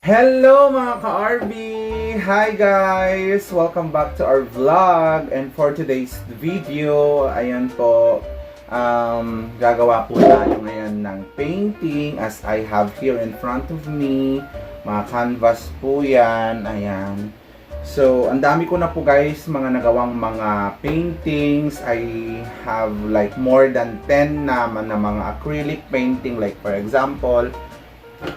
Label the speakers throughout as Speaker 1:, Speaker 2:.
Speaker 1: Hello mga ka-RB! Hi guys! Welcome back to our vlog and for today's video, ayan po, um, gagawa po tayo ngayon ng painting as I have here in front of me. Mga canvas po yan, ayan. So, ang dami ko na po guys, mga nagawang mga paintings. I have like more than 10 naman na mga acrylic painting like for example,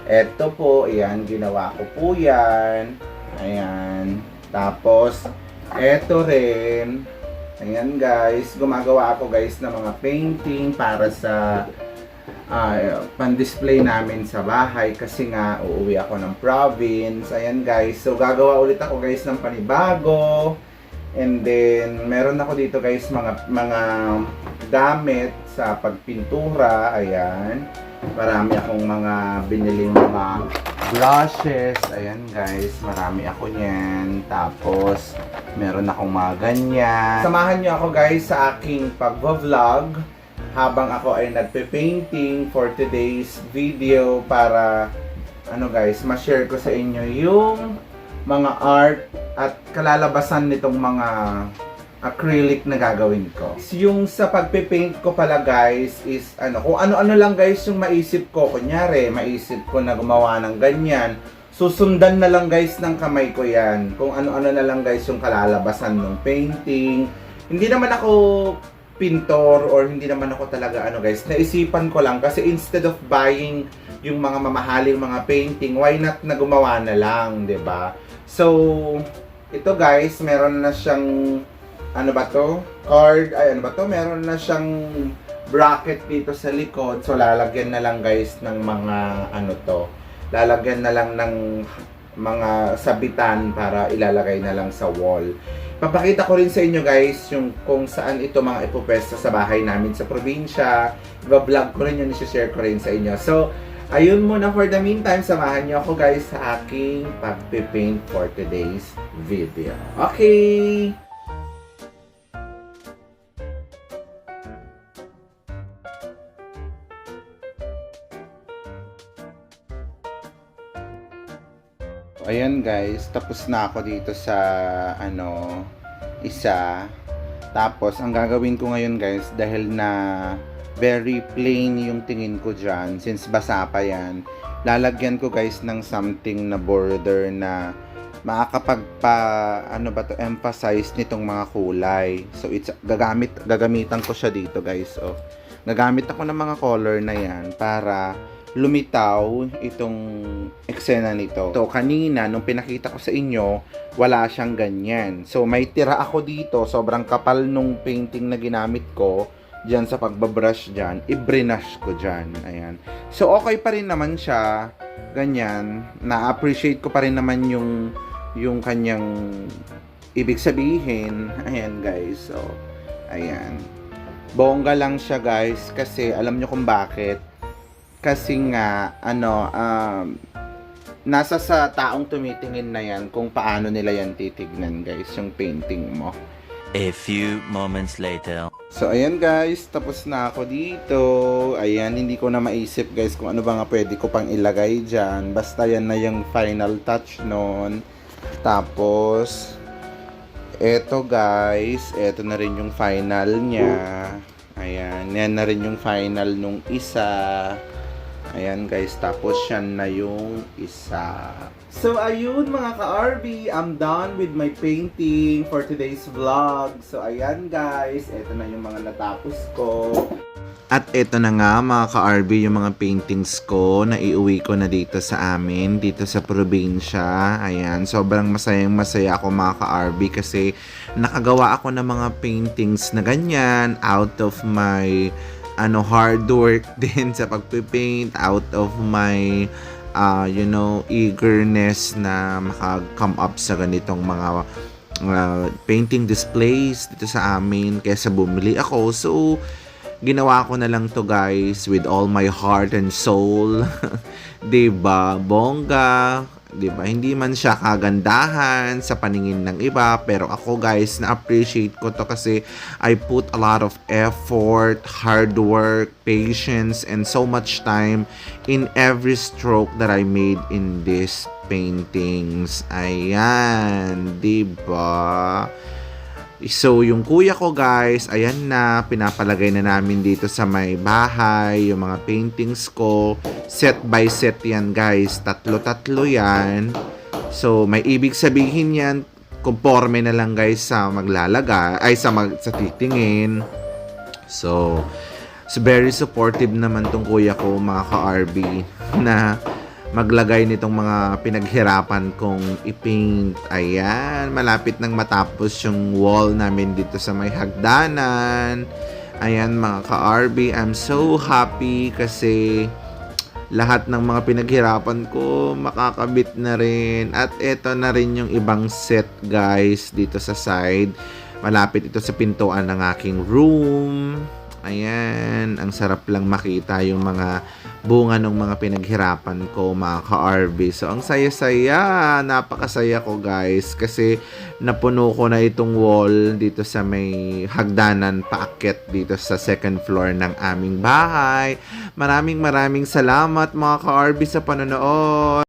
Speaker 1: Eto po, ayan, ginawa ko po yan. Ayan. Tapos, eto rin. Ayan guys, gumagawa ako guys ng mga painting para sa ah, pan-display namin sa bahay kasi nga uuwi ako ng province. Ayan guys, so gagawa ulit ako guys ng panibago. And then, meron ako dito guys mga mga gamit sa pagpintura. Ayan. Marami akong mga biniling mga brushes. Ayan guys, marami ako niyan. Tapos, meron akong mga ganyan. Samahan niyo ako guys sa aking pagva-vlog habang ako ay nagpe-painting for today's video para ano guys, ma-share ko sa inyo yung mga art at kalalabasan nitong mga acrylic na gagawin ko. Yung sa pagpe-paint ko pala guys is ano, kung ano-ano lang guys yung maisip ko. Kunyari, maisip ko na gumawa ng ganyan. Susundan na lang guys ng kamay ko yan. Kung ano-ano na lang guys yung kalalabasan ng painting. Hindi naman ako pintor or hindi naman ako talaga ano guys. Naisipan ko lang kasi instead of buying yung mga mamahaling mga painting, why not na gumawa na lang, 'di ba? So, ito guys, meron na siyang ano ba to? Card, ay ano ba to? Meron na siyang bracket dito sa likod. So lalagyan na lang guys ng mga ano to. Lalagyan na lang ng mga sabitan para ilalagay na lang sa wall. Papakita ko rin sa inyo guys yung kung saan ito mga ipopesta sa bahay namin sa probinsya. Iba-vlog ko rin yun, share ko rin sa inyo. So, ayun muna for the meantime, samahan niyo ako guys sa aking pagpipaint for today's video. Okay! Ayan guys, tapos na ako dito sa ano isa. Tapos ang gagawin ko ngayon guys dahil na very plain yung tingin ko diyan since basa pa yan. Lalagyan ko guys ng something na border na makakapagpa ano ba to emphasize nitong mga kulay. So it's gagamit gagamitan ko siya dito guys. Oh. Gagamit ako ng mga color na yan para lumitaw itong eksena nito. So, kanina, nung pinakita ko sa inyo, wala siyang ganyan. So, may tira ako dito, sobrang kapal nung painting na ginamit ko, dyan sa pagbabrush dyan, i-brush ko dyan. Ayan. So, okay pa rin naman siya, ganyan. Na-appreciate ko pa rin naman yung, yung kanyang ibig sabihin. Ayan, guys. So, ayan. Bongga lang siya, guys, kasi alam nyo kung bakit kasi nga ano um, nasa sa taong tumitingin na yan kung paano nila yan titignan guys yung painting mo.
Speaker 2: A few moments later.
Speaker 1: so ayan guys tapos na ako dito. Ayan hindi ko na maisip guys kung ano ba nga pwede ko pang ilagay dyan. Basta yan na yung final touch nun. Tapos eto guys eto na rin yung final niya. Ayan yan na rin yung final nung isa Ayan guys, tapos yan na yung isa. So ayun mga ka-RB, I'm done with my painting for today's vlog. So ayan guys, eto na yung mga natapos ko. At eto na nga mga ka-RB yung mga paintings ko na iuwi ko na dito sa amin, dito sa probinsya. Ayan, sobrang masayang masaya ako mga ka-RB kasi nakagawa ako ng mga paintings na ganyan out of my ano hard work din sa pagpipaint out of my uh, you know eagerness na maka-come up sa ganitong mga uh, painting displays dito sa amin kaysa bumili ako. So ginawa ko na lang to guys with all my heart and soul. 'di ba bongga 'di ba? Hindi man siya kagandahan sa paningin ng iba, pero ako guys, na-appreciate ko to kasi I put a lot of effort, hard work, patience, and so much time in every stroke that I made in these paintings. Ayan, 'di ba? So, yung kuya ko guys, ayan na, pinapalagay na namin dito sa may bahay, yung mga paintings ko. Set by set yan guys, tatlo-tatlo yan. So, may ibig sabihin yan, conforme na lang guys sa maglalagay, ay sa, mag, sa titingin. So, so, very supportive naman tong kuya ko, mga ka-RB, na maglagay nitong mga pinaghirapan kong i-paint. Ayan, malapit nang matapos yung wall namin dito sa may hagdanan. Ayan mga ka-RB, I'm so happy kasi lahat ng mga pinaghirapan ko makakabit na rin. At eto na rin yung ibang set guys dito sa side. Malapit ito sa pintuan ng aking room. Ayan, ang sarap lang makita yung mga bunga ng mga pinaghirapan ko mga ka-RB. So, ang saya-saya, napakasaya ko guys kasi napuno ko na itong wall dito sa may hagdanan paakyat dito sa second floor ng aming bahay. Maraming maraming salamat mga ka-RB sa panonood.